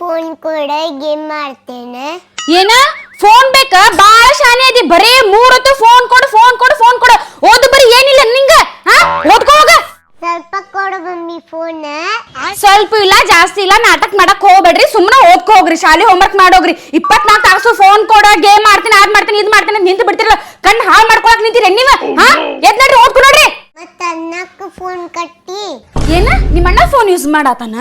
Phone ಕೂಡ game ಮಾಡ್ತೇನೆ. ಏನ? ಫೋನ್ ಬೇಕ? ಬಾಳ ಶಾನೆ ಅದಿ. ಬರೇ ಮೂರತ್ತು ಫೋನ್ ಕೊಡು ಫೋನ್ ಕೊಡು ಫೋನ್ ಕೊಡು. ಓದು ಬರಿ ಏನಿಲ್ಲ ನಿಂಗ ಹಾ? ಓದ್ಕೋ ಹೋಗ. ಸ್ವಲ್ಪ ಕೊಡು ಮಮ್ಮಿ ಫೋನ್ ಸ್ವಲ್ಪ ಇಲ್ಲ ಜಾಸ್ತಿ ಇಲ್ಲ. ನಾಟಕ ಮಾಡಕ್ ಹೋಗ್ಬೇಡ್ರಿ. ಸುಮ್ಮನೆ ಓದ್ಕೋ ಹೋಗ್ರಿ. ಶಾಲೆ ಹೋಮ್ವರ್ಕ್ ಮಾಡೋಗ್ರಿ. ಇಪ್ಪತ್ನಾಲ್ಕು ತಾಸು ಫೋನ್ ಕೊಡ ಗೇಮ್ ಮಾಡ್ತೀನಿ ಅದ್ ಮಾಡ್ತೀನಿ ಇದ್ ಮಾಡ್ತೀನಿ ಅಂತ ನಿಂತು ಬಿಡ್ತಿರಲ್ಲ. ಕಣ್ಣು ಹಾಳು ಮಾಡ್ಕೊಳಕ್ ನಿಂತೀರಿ ನೀವ? ಹಾ? ಎದ್ ನೋಡ್ರಿ ಓದ್ಕೊ ನೋಡ್ರಿ. ಮತ್ತ ಅನ್ನಕ್ಕೆ ಫೋನ್ ಕಟ್ಟಿ. ಏನ? ನಿಮ್ಮ ಅಣ್ಣ ಫೋನ್ ಯೂಸ್ ಮಾಡತಾನ?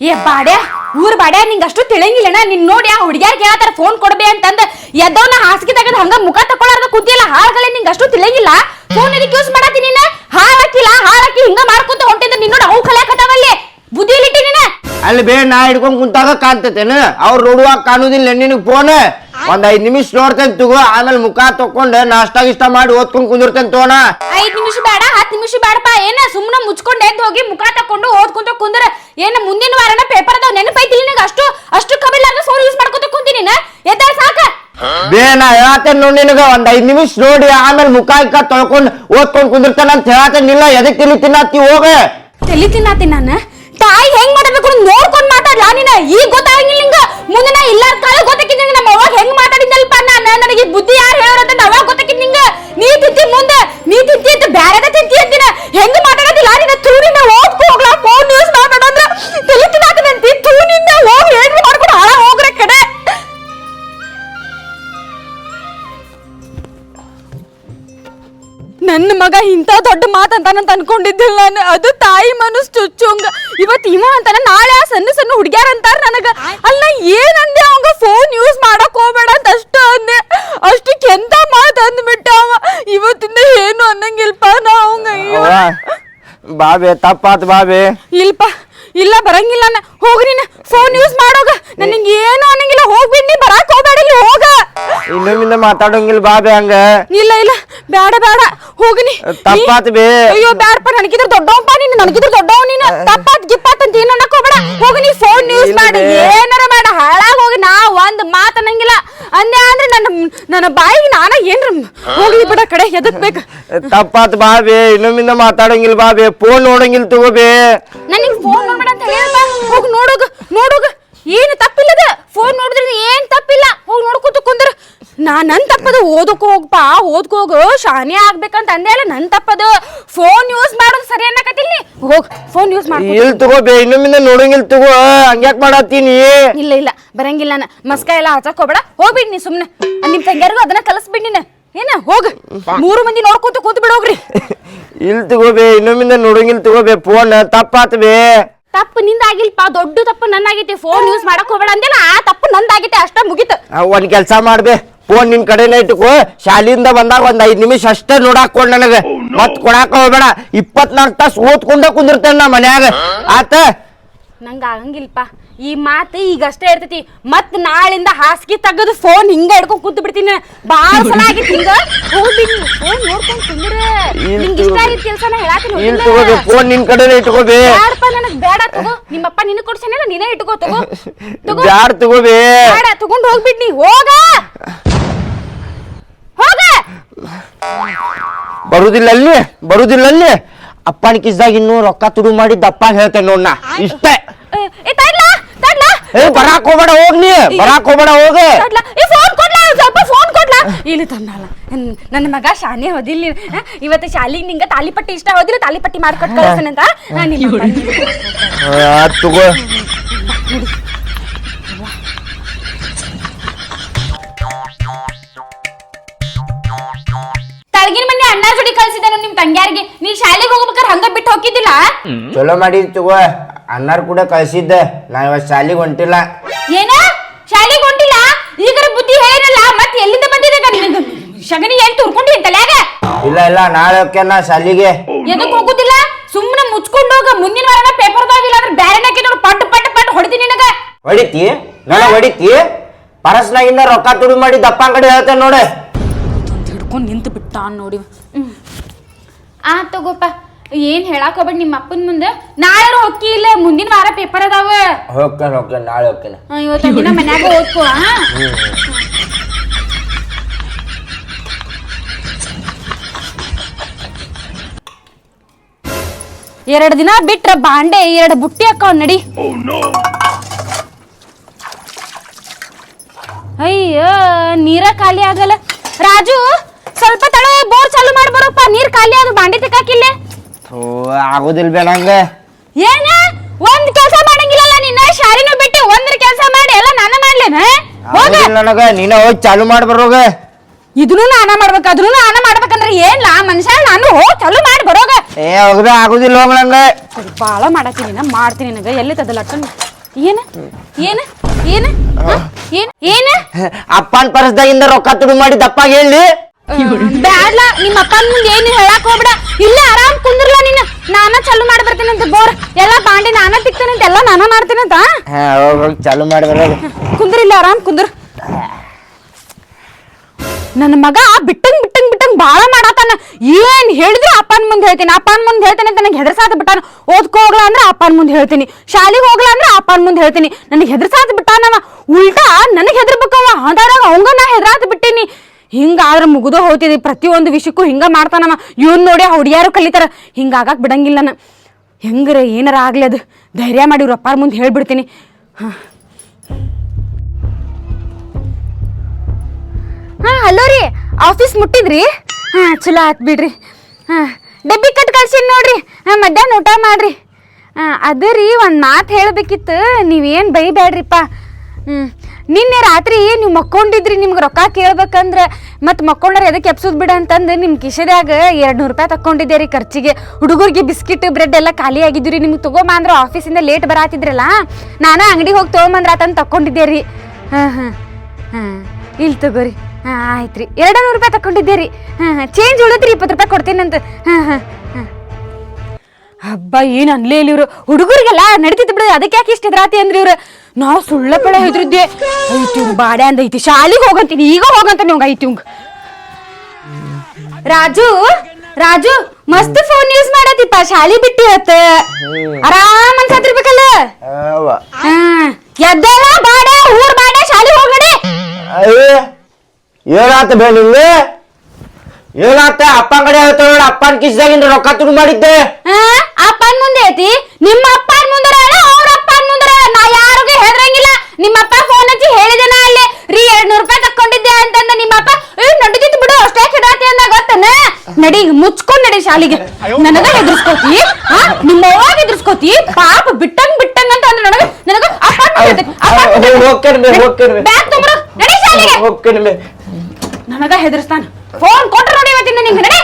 ಏ ಬಾಡ್ಯ. ಊರ್ ಬಾಡ್ಯ ನಿಂಗ ಅಷ್ಟು ತಿಳಿಯಂಗಿಲ್ಲನ ನಿನ್ ನೋಡಿ ಆ ಹುಡುಗಿಯಾಗ ಕೇಳತ್ತಾರ ಫೋನ್ ಕೊಡ್ಬೇ ಅಂತಂದ ಎದ್ದವನ ಹಾಸಿಗೆ ತಗದ್ ಹಂಗ ಮುಖ ತಕೊಳಾರ್ದ ಕುಂತಿಲ್ಲ ಹಾಳ್ಗಳೇ ನಿಂಗ ಅಷ್ಟು ತಿಳಿಯಂಗಿಲ್ಲ ಫೋನ್ ಅದಕ್ಕೆ ಯೂಸ್ ಮಾಡಾತಿ ನೀನ? ಹಾಳಾಕಿಲ್ಲ ಹಾಳಾಕಿ ಹಿಂಗ ಮಾಡ್ಕೊಂತ ಹೊಂಟಿಂದ ನಿನ್ ನೋಡಿ ಅವು ಕಲಿಯಾಕತ್ತಾವಲ್ಲಿ ಬುದ್ಧಿ ಬುದ್ಧಿಲಿಟ್ಟಿ ನೀನ. ಅಲ್ಲಿ ಬೇ ನಾ ಹಿಡ್ಕೊಂಡ್ ಕುಂತಾಗ ಕಾಣ್ತೇನೆ ಅವ್ರು ನೋಡುವಾಗ ಕಾಣುದಿಲ್ಲ ನಿನಗ್ ಫೋನ್ ಒಂದ್ ಐದ್ ನಿಮಿಷ ನೋಡ್ತೇನೆ ತಗೋ ಆಮೇಲೆ ಮುಖ ತಕೊಂಡ್ ನಾಷ್ಟಾ ಇಷ್ಟ ಮಾಡಿ ಓದ್ಕೊಂಡ್ ಕುಂದಿರ್ತೇನೆ ತೋಣ ಐದ್ ನಿಮಿಷ ಬೇಡ ಹತ್ತು ನಿಮಿಷ ಬೇಡಪ್ಪ. ಏನ ಸುಮ್ನೆ ಮುಚ್ಕೊಂಡ್ ಎದ್ದು ಹೋಗಿ ಮುಖ ತಕೊಂಡು ಓದ್ಕೊಂತ ಕುಂದ್ರ ಏನ ಮುಂದಿನ ವಾರನ ಪೇಪರ್ ಅದಾವ ನೆನಪೈತಿ ನಿನಗ? ಅಷ್ಟು ಅಷ್ಟು ಕಬಿಲ್ಲ ಫೋನ್ ಯೂಸ್ ಮಾಡ್ಕೊತ ಕುಂತೀನಿ ಎದ್ದಾಳ ಸಾಕ? ಬೇ ನಾ ಹೇಳತ್ತೇನೆ ನೋಡಿ ನಿನಗ ಒಂದ್ ಐದ್ ನಿಮಿಷ ನೋಡಿ ಆಮೇಲೆ ಮುಖ ಇಕ್ಕ ತೊಳ್ಕೊಂಡ್ ಓದ್ಕೊಂಡ್ ಕುಂದಿರ್ತೇನೆ ಅಂತ ಹೇಳತ್ತೇನಿಲ್ಲ ಎದಕ್ ತಿಳಿ ತಿನ್ನತ್ತಿ ಹೋಗ. ತಲಿ ತಿನ್ನಾತಿ ನಾನು? ತಾಯಿ ಹೆಂಗ್ ಮಾಡಬೇಕು ನೋಡ್ಕೊಂಡ್ ನನ್ನ ಮಗ ಇಂಥ ದೊಡ್ಡ ಮಾತಂತಾನಂತ ಅನ್ಕೊಂಡಿದ್ದಿಲ್ಲ ನಾನು. ಅದು ತಾಯಿ ಮನಸ್ಸು ಚುಚ್ಚುಂಗ ಇವತ್ತು ಇವ ಅಂತಾನ ನಾಳೆ ಆ ಸಣ್ಣ ಸಣ್ಣ ಹುಡುಗ್ಯಾರ ಅಂತಾರ ನನಗ. ಅಲ್ಲ ಏನಂದೆ ಅವಂಗ ಫೋನ್ ಯೂಸ್ ಮಾಡಕ್ ಹೋಗ್ಬೇಡ ಅಂತ ಅಷ್ಟು ಅಂದೆ. ಅಷ್ಟು ಎಂತ ಮಾತು ಅಂದ್ಬಿಟ್ಟ ಅವ. ಇವತ್ತಿಂದ ಏನು ಅನ್ನಂಗಿಲ್ಪ ನಾ ಅವಂಗ ಬಾಬೆ ತಪ್ಪಾತ್ ಬಾಬೆ. ಇಲ್ಪ ಇಲ್ಲ ಬರಂಗಿಲ್ಲ ಹೋಗ್ರಿ ಫೋನ್ ಯೂಸ್ ಮಾಡೋಗ. ನನಗೆ ಏನು ಅನ್ನಂಗಿಲ್ಲ. ಹೋಗ್ಬಿಡ್ ನೀ ಬರಾಕ್ ಇನ್ನೊಮ್ಮಿಂದ ಮಾತಾಡೋಂಗಿಲ್ಲ ಬಾಬೆ ಹಂಗ ಇಲ್ಲ ಇಲ್ಲ ಬೇಡ ಬೇಡ ಹೋಗನಿ ತಪ್ಪಾತ್ ಬೇ ಅಯ್ಯೋ ಬ್ಯಾಡಪ್ಪ ನನಗಿದ್ರ ದೊಡ್ಡವಪ್ಪ ನೀನು ನನಗಿದ್ರ ದೊಡ್ಡವ ನೀನು ತಪ್ಪಾತ್ ಗಿಪ್ಪಾತ್ ಅಂತ ಏನು ಅನ್ನಕ್ ಹೋಗ್ಬೇಡ ಹೋಗಿ ನೀ ಫೋನ್ ಯೂಸ್ ಇಲ್ಲ ಮಾಡಿ ಬೇ. ಏನಾರ ಬೇಡ ಹಾಳಾಗ್ ಹೋಗಿ ನಾ ಒಂದ್ ಮಾತ್ ಅನ್ನಂಗಿಲ್ಲ ಅಂದೆ ಅಂದ್ರೆ ನನ್ನ ನನ್ನ ಬಾಯಿಗೆ ನಾನ ಏನ್ರ ಹೋಗ್ಲಿ ಬಿಡ ಕಡೆ ಎದಕ್ ಬೇಕು ತಪ್ಪಾತ್ ಬಾಬೆ ಇನ್ನೊಮ್ಮಿಂದ ಮಾತಾಡೋಂಗಿಲ್ಲ ಬಾಬೆ ಫೋನ್ ನೋಡಂಗಿಲ್ಲ ತಗೋಬೇ ನನಗೆ ಫೋನ್ ನೋಡ್ಬೇಡ ಅಂತ ಹೇಳಪ್ಪ ಹೋಗಿ ನೋಡೋಗ ನೋಡೋಗ ಏನು ತಪ್ಪಿಲ್ಲದ ಫೋನ್ ನೋಡಿದ್ರೆ ಏನ್ ತಪ್ಪಿಲ್ಲ ಹೋಗಿ ನೋಡ್ಕೊತ ಕುಂದ್ರ ನಾ ನನ್ ತಪ್ಪದು ಓದಕ್ಕೋ ಹೋಗಪ್ಪ ಓದ್ಕೋಗು ಶಾನೆ ಆಗ್ಬೇಕಂತ ಅಂದೆ ಅಲ್ಲ ನನ್ ತಪ್ಪದು. ಫೋನ್ ಯೂಸ್ ಮಾಡೋದು ಸರಿ ಅನ್ನಕತ್ತಿಲ್ಲ ನೀ? ಹೋಗ್ ಫೋನ್ ಯೂಸ್ ಮಾಡಿ ಇಲ್ ತಗೋಬೇ ಇನ್ನೊಮ್ಮಿಂದ ನೋಡಂಗಿಲ್ಲ ತಗೋ ಹಂಗ್ಯಾಕ್ ಮಾಡತ್ತೀನಿ? ಇಲ್ಲ ಇಲ್ಲ ಬರಂಗಿಲ್ಲ ನಾನು. ಮಸ್ಕ ಎಲ್ಲ ಹಚ್ಚಕ್ ಹೋಗ್ಬೇಡ. ಹೋಗ್ಬಿಡ್ ನೀ ಸುಮ್ನೆ. ನಿಮ್ ತಂಗ್ಯಾರಿಗೂ ಅದನ್ನ ಕಲಸ್ಬಿಡ್ ನೀನ. ಏನ ಹೋಗ. ಮೂರು ಮಂದಿ ನೋಡ್ಕೊಂತ ಕೂತ್ ಬಿಡೋಗ್ರಿ ಇಲ್ ತಗೋಬೇ ಇನ್ನೊಮ್ಮಿಂದ ನೋಡಂಗಿಲ್ಲ ತಗೋಬೇ ಫೋನ್ ತಪ್ಪಾತ್ ಬೇ. ತಪ್ಪು ನಿಂದಾಗಿಲ್ಪ ದೊಡ್ಡ ತಪ್ಪು ನನ್ನಾಗೈತಿ. ಫೋನ್ ಯೂಸ್ ಮಾಡಕ್ ಹೋಗ್ಬೇಡ ಅಂದಿಲ್ಲ ಆ ತಪ್ಪು ನಂದಾಗೈತೆ ಅಷ್ಟ ಮುಗಿತು. ಒಂದ್ ಕೆಲ್ಸ ಮಾಡ್ಬೇ ಫೋನ್ ನಿನ್ ಕಡೆನೇ ಇಟ್ಕೋ ಶಾಲಿಯಿಂದ ಬಂದಾಗ ಒಂದ್ ಐದ್ ನಿಮಿಷ ಅಷ್ಟೇ ನೋಡಾಕ್ ಕೊಡ್ ನನಗ ಮತ್ ಕೊಡಾಕ ಹೋಗ್ಬೇಡ. ಇಪ್ಪತ್ನಾಲ್ಕು ತಾಸು ಓದ್ಕೊಂಡ ಕುಂದಿರ್ತೇನೆ ನಾ ಮನ್ಯಾಗ. ಆತ? ನಂಗ ಆಗಂಗಿಲ್ಪ ಈ ಮಾತು ಈಗ ಅಷ್ಟೇ ಇರ್ತೈತಿ. ಮತ್ ನಾಳಿಂದ ಹಾಸಿಗೆ ತೆಗೆದು ಫೋನ್ ಹಿಂಗ ಹಿಡ್ಕೊಂಡ್ ಕುಂತ ಬಿಡ್ತೀನಿ ಬಾಳ ಸಲ ಆಗಿತ್ತು ಹಿಂಗ. ಹೋಗ್ಬಿಡಿ ಫೋನ್ ನೋಡ್ಕೊಂಡ್ ಕುಂದ್ರ ನಿಂಗೆ ಇಷ್ಟ ಆಗಿದ್ ಇಲ್ ತಗೋಬೇ ಫೋನ್ ನಿನ್ ಕಡೆನೇ ಇಟ್ಕೋಬೇ. ಬ್ಯಾಡಪ್ಪ ನನಗ್ ಬೇಡ ತಗೋ. ನಿಮ್ಮಪ್ಪ ನಿನ್ ಕೊಡ್ಸೇನೆ ನೀನೇ ಇಟ್ಕೋ ತಗೋ. ತಗೋ. ಬ್ಯಾಡ್ ತಗೋಬೇ. ಬೇಡ ತಗೊಂಡ್ ಹೋಗ್ಬಿಡ್ ನೀ. ಹೋಗ! ಹೋಗ! ಬರುದಿಲ್ಲ ಅಲ್ಲಿ ಬರುದಿಲ್ಲ ಅಲ್ಲಿ. ಅಪ್ಪನ ಕಿಸ್ದಾಗ ಇನ್ನೂ ರೊಕ್ಕ ತುಡು ಮಾಡಿ ದಪ್ಪ ಹೇಳ್ತೇನೆ ನೋಡ್ನ ನಾ. ಇಷ್ಟೇ. ಏ ಬರಾಕ್ ಹೋಗ್ಬೇಡ ಹೋಗ್ ನೀ. ಬರಾಕ್ ಹೋಗ್ಬೇಡ ಹೋಗ. ಕೊಡ್ಲಾ ಈ ಫೋನ್ ಕೊಡ್ಲಾ ಸ್ವಲ್ಪ ಫೋನ್ ಕೊಡ್ಲಾ? ಇಲ್ಲಿ ತಂದಲ್ಲ ನನ್ನ ಮಗ ಶಾನೆ ಹೋದಿಲ್ಲ. ಹ? ಇವತ್ತು ಶಾಲಿ ನಿಂಗ ತಾಲಿಪಟ್ಟಿ ಇಷ್ಟ ಹೋದಿಲ್ಲ ತಾಲಿಪಟ್ಟಿ ಮಾಡ್ಕೊಟ್ ಕಳಿಸ್ತಾನಂತ ನಾನು ತಗೋ. ತಂಗ್ಯಾರಿಗೆ ನೀ ಶಾಲೆಗೆ ಹೋಗ್ಬೇಕಾದ್ರೆ ಹಂಗ ಬಿಟ್ಟು ಹೋಗಿದ್ದಿಲ್ಲ ಚಲೋ ಮಾಡಿ ತಗೋ. ಅನ್ನಾರ್ ಕೂಡ ಕಳ್ಸಿದ್ದೆ. ನಾ ಇವತ್ ಶಾಲಿಗೆ ಹೊಂಟಿಲ್ಲ. ಏನ? ಶಾಲೆಗೆ ಹೊಂಟಿಲ್ಲ? ಈಗ ಬುದ್ಧಿ ಹೇಳಿರಲ್ಲ ಮತ್ತೆ ಎಲ್ಲಿಂದ ಬಂದಿದೆ ನಿನಗೆ ಶಗನಿ ಏನ್ ತುರ್ಕೊಂಡಿ ತಲ್ಯಾಗ? ಇಲ್ಲ ಇಲ್ಲ ನಾಳೆ ನಾ ಶಾಲೆಗೆ. ಎದಕ್ ಹೋಗುದಿಲ್ಲ? ಸುಮ್ಮನೆ ಮುಚ್ಕೊಂಡು ಹೋಗ. ಮುಂದಿನ ವಾರ ಪೇಪರ್ ಇಲ್ಲ ಅಂದ್ರೆ ಬ್ಯಾರೆ ನಾಕಿ ನೋಡು. ಪಟ್ ಪಟ್ ಪಟ್ ಹೊಡಿತೀನಿ ನಿನಗ. ಹೊಡಿತಿ? ನನ್ನ ಹೊಡಿತಿ? ಪರಸ್ನಾಗಿಂದ ರೊಕ್ಕ ತುಡು ಮಾಡಿ ದಪ್ಪ ಅಂಗಡಿ ಹೇಳ್ತೇನೆ ನೋಡೆ. ಹಿಡ್ಕೊಂಡು ನಿಂತು ಬಿಟ್ಟ ನೋಡಿ ಆ ತಗೋಪ. ಏನ್ ಹೇಳಾಕ ಹೋಗ್ಬೇಡ ನಿಮ್ಮ ಅಪ್ಪನ ಮುಂದೆ. ನಾಳೆ ಹೊಕ್ಕಿ ಇಲ್ಲ ಮುಂದಿನ ವಾರ ಪೇಪರ್ ಅದಾವ. ಹೋಗ್ತೇನೆ ನಾಳೆ ಇವತ್ತು ದಿನ ಮನ್ಯಾಗ ಓದ್ಕೋ ಎರಡ್ ದಿನ ಬಿಟ್ರ ಬಾಂಡೆ ಎರಡ್ ಬುಟ್ಟಿ ಅಕ್ಕ ನಡಿ. ಅಯ್ಯೋ ನೀರ ಖಾಲಿ ಆಗಲ್ಲ. ರಾಜು! ಸ್ವಲ್ಪ ತಳ ಬೋರ್ ಚಾಲು ಮಾಡಿ ಬರೋಪ್ಪ. ನೀರ್ ಖಾಲಿ ಅದು ಬಾಂಡಿ ತಿಕ್ಕಾಕಿಲ್ಲ? ಥೂ ಆಗುದಿಲ್ಲ ಬೇ ನಂಗ ಏನ? ಒಂದ್ ಕೆಲಸ ಮಾಡಂಗಿಲ್ಲಲ್ಲ ನಿನ್ನ ಶಾಲಿನೂ ಬಿಟ್ಟು ಒಂದ್ರ ಕೆಲಸ ಮಾಡಿ ಎಲ್ಲ ನಾನ ಮಾಡ್ಲೇನ ಹೋಗ. ನನಗೆ ನನಗ. ನೀನ ಹೋಗಿ ಚಾಲು ಮಾಡಿ ಬರೋಗ ಇದನ್ನು ನಾನ ಮಾಡ್ಬೇಕು ಅದನ್ನು ನಾನ ಮಾಡ್ಬೇಕಂದ್ರೆ ಏನ್ಲಾ? ಮನುಷ್ಯ ನಾನು ಹೋಗ್ ಚಾಲು ಮಾಡಿ ಬರೋಗ ಏ ಹೋಗ್ಬೇ ಆಗುದಿಲ್ಲ ಹೋಗ ನಂಗ ಸರಿ ಬಾಳ ಮಾಡತ್ತೀನಿ ನಾ ಮಾಡ್ತೀನಿ ನನಗ. ಎಲ್ಲಿ ತದಲ್ಲ ಏನ? ಏನ? ಏನ? ಹ? ಏನ್? ಏನ? ಅಪ್ಪನ್ ಪರಸ್ದಾಗಿಂದ ರೊಕ್ಕ ತುಡು ಮಾಡಿ ದಪ್ಪಾಗಿ ಹೇಳಿ. ಬ್ಯಾಡ್ಲ ನಿಮ್ಮ ಅಪ್ಪನ ಮುಂದೆ ಏನು ಹೇಳಕ್ ಹೋಗ್ಬೇಡ. ಇಲ್ಲೇ ಆರಾಮ್ ಕುಂದ್ರಲ್ಲ ನೀನು. ನಾನ ಚಾಲು ಮಾಡಿ ಅಂತ ಬೋರ್. ಎಲ್ಲ ಬಾಂಡೆ ನಾನ ಅಂತ ಎಲ್ಲ ನಾನ ಅಂತ? ಹಾ ಹೋಗ್ ಹೋಗಿ ಚಾಲು ಮಾಡಿ ಬರೋಗ ಕುಂದ್ರ ಇಲ್ಲ ಆರಾಮ್ ಕುಂದ್ರ. ನನ್ನ ಮಗ ಬಿಟ್ಟಂಗ್ ಬಿಟ್ಟಂಗ್ ಬಿಟ್ಟಂಗ್ ಬಾಳ ಮಾಡತಾನ. ಏನ್ ಹೇಳಿದ್ರು ಅಪ್ಪನ ಮುಂದೆ ಹೇಳ್ತೀನಿ. ಅಪ್ಪನ ಮುಂದೆ ಹೇಳ್ತೇನೆ ಅಂತ ನನಗೆ ಹೆದರ್ಸಾದ ಬಿಟ್ಟಾನ. ಓದ್ಕೋ ಹೋಗ್ಲಾ ಅಂದ್ರೆ ಅಪ್ಪನ ಮುಂದೆ ಹೇಳ್ತೀನಿ. ಶಾಲೆಗೆ ಹೋಗ್ಲಾ ಅಂದ್ರೆ ಅಪ್ಪನ ಮುಂದೆ ಹೇಳ್ತೀನಿ. ನನಗೆ ಹೆದರ್ಸಾದ ಬಿಟ್ಟಾನವ. ಉಲ್ಟಾ ನನಗೆ ಹೆದರ್ಬೇಕವ ಅದಾಗ ಅವಂಗ ನಾ ಹೆದರಾದ ಬಿಟ್ಟೀನಿ. ಹಿಂಗಾದ್ರೆ ಮುಗಿದು ಹೋಗ್ತಿದ್ವಿ ಪ್ರತಿಯೊಂದು ವಿಷಯಕ್ಕೂ ಹಿಂಗೆ ಮಾಡ್ತಾನವ. ಇವ್ನು ನೋಡಿ ಹುಡುಗಿಯಾರು ಕಲಿತಾರ. ಹಿಂಗಾಗಕ್ಕೆ ಬಿಡಂಗಿಲ್ಲ ನಾ ಹೆಂಗ್ರ, ಏನಾರ ಆಗ್ಲಿ ಅದು. ಧೈರ್ಯ ಮಾಡಿ ಇವ್ರ ಅಪ್ಪಾರ ಮುಂದೆ ಹೇಳ್ಬಿಡ್ತೀನಿ. ಹಾಂ. ಹಾಂ, ಹಲೋ ರೀ. ಆಫೀಸ್ ಮುಟ್ಟಿದ್ರಿ? ಹಾ, ಚಲೋ ಆತ್ ಬಿಡ್ರಿ. ಹಾ, ಡಬ್ಬಿ ಕಟ್ ಕಳ್ಸೀನಿ ನೋಡ್ರಿ. ಹಾಂ, ಮಧ್ಯಾಹ್ನ ಊಟ ಮಾಡ್ರಿ. ಹಾಂ, ಅದೇ ರೀ ಒಂದು ಮಾತು ಹೇಳಬೇಕಿತ್ತು. ನೀವೇನು ಬೈಬೇಡ್ರಿಪ್ಪ ಹ್ಞೂ ನಿನ್ನೆ ರಾತ್ರಿ ನೀವು ಮಕ್ಕೊಂಡಿದ್ರಿ? ನಿಮ್ಗೆ ರೊಕ್ಕ ಕೇಳ್ಬೇಕಂದ್ರೆ ಮತ್ತೆ ಮಕ್ಕೊಂಡ್ರೆ ಎದಕ್ಕೆ ಎಪ್ಸೋದು ಬಿಡ ಅಂತಂದು ನಿಮ್ಮ ಕಿಶೆದಾಗ ಎರಡು ನೂರು ರೂಪಾಯಿ ತಕ್ಕೊಂಡಿದ್ದೆ ರೀ ಖರ್ಚಿಗೆ. ಹುಡುಗರಿಗೆ ಬಿಸ್ಕಿಟ್, ಬ್ರೆಡ್ ಎಲ್ಲ ಖಾಲಿ ಆಗಿದ್ದು ರೀ ನಿಮ್ಗೆ ತೊಗೊಂಬ ಅಂದ್ರೆ ಆಫೀಸಿಂದ ಲೇಟ್ ಬರಾತಿದ್ರಲ್ಲ? ನಾನು ಅಂಗಡಿ ಹೋಗಿ ತೊಗೊಂಬಂದ್ರೆ ಆತಂದು ತಕ್ಕೊಂಡಿದ್ದೆ ರೀ. ಹಾಂ ಹಾಂ ಹಾಂ. ಇಲ್ಲಿ ತಗೋರಿ ಹಾಂ ಆಯ್ತು ರೀ ಎರಡು ನೂರು ರೂಪಾಯಿ ತಕ್ಕೊಂಡಿದ್ದೆ ರೀ. ಹಾಂ ಚೇಂಜ್ ಉಳಿದ್ರಿ ಇಪ್ಪತ್ತು ರೂಪಾಯಿ ಕೊಡ್ತೀನಂತ ಹಾಂ ಹಾಂ ಹಾಂ. ಹಬ್ಬ ಏನು ಅನ್ಲೇ ಇಲ್ಲಿ ಇವರು. ಹುಡುಗರಿಗೆಲ್ಲ ನಡೀತಿತ್ತು ಬಿಡು. ಅದಕ್ಕೆ ಯಾಕೆ ಇಷ್ಟ ಎದುರಾತಿ ಅಂದ್ರಿ ಇವ್ರು? ನಾವು ಸುಳ್ಳ ಪಡೆ ಹೆದ್ರಿದ್ದೆ. ಐತಿ ಇವ್ರು ಬಾಡೆ ಅಂದ ಐತಿ. ಶಾಲಿಗೆ ಹೋಗಂತೀನಿ ಈಗ ಹೋಗಂತ ನೀವು ಐತಿಂಗ್. ರಾಜು ರಾಜು ಮಸ್ತ್ ಫೋನ್ ಯೂಸ್ ಮಾಡತಿಪ್ಪ ಶಾಲಿ ಬಿಟ್ಟಿ ಇವತ್ತ. ಆರಾಮ್ ಅನ್ಸತ್ತಿರ್ಬೇಕಲ್ಲ ಹಾ. ಬಾಡೆ ಊರ್ ಬಾಡೆ ಶಾಲಿ ಹೋಗಡೆ ಏನಾತ ಬೇ ನಿಂಗೆ? ಏನಾತ? ಅಪ್ಪನ ಕಡೆ ಹೇಳ್ತಾವ ನೋಡ ಅಪ್ಪನ ಕಿಸ್ದಾಗಿಂದ ರೊಕ್ಕ ತುಡು ಮಾಡಿದ್ದೆ. ಅಪ್ಪನ್ ಮುಂದೆ ಐತಿ. ನಿಮ್ಮ ಅಪ್ಪನ್ ಮುಂದೆ ಅವ್ರ ಅಪ್ಪನ್ ಮುಂದೆ ನಾ ಯಾರಿಗೂ ಹೆದರಂಗಿಲ್ಲ ನಿಮ್ಮಪ್ಪ ಫೋನ್ ಹಚ್ಚಿ ಹೇಳಿದೆ ನಾ ಅಲ್ಲಿ. ರೀ ಎರಡ್ ನೂರು ರೂಪಾಯಿ ತಕೊಂಡಿದ್ದೆ ಅಂತಂದ ನಿಮ್ಮಪ್ಪ. ಏ ನಡೀತಿತ್ತು ಬಿಡು ಅಷ್ಟೇ ಕಿಡಾತಿ ಅಂದ ಗೊತ್ತನ? ನಡಿ ಮುಚ್ಕೊಂಡ್ ನಡಿ ಶಾಲಿಗೆ. ನನಗ ಎದುರಿಸ್ಕೋತಿ ಆ ನಿಮ್ಮ ಅವ್ವಾಗ ಎದುರಿಸ್ಕೋತಿ ಪಾಪ ಬಿಟ್ಟಂಗ್ ಬಿಟ್ಟಂಗ್ ಅಂತ ಅಂದ್ರೆ ನನಗ ನನಗ ಬ್ಯಾಗ್ ತೊಂಬರು. ನಡಿ ಶಾಲಿಗೆ. ನನಗ ಹೆದರ್ಸ್ತಾನ. ಫೋನ್ ಕೊಟ್ರ ನೋಡಿ ಇವತ್ತಿಂದ ನಿಮ್ಗೆ ನಡಿ.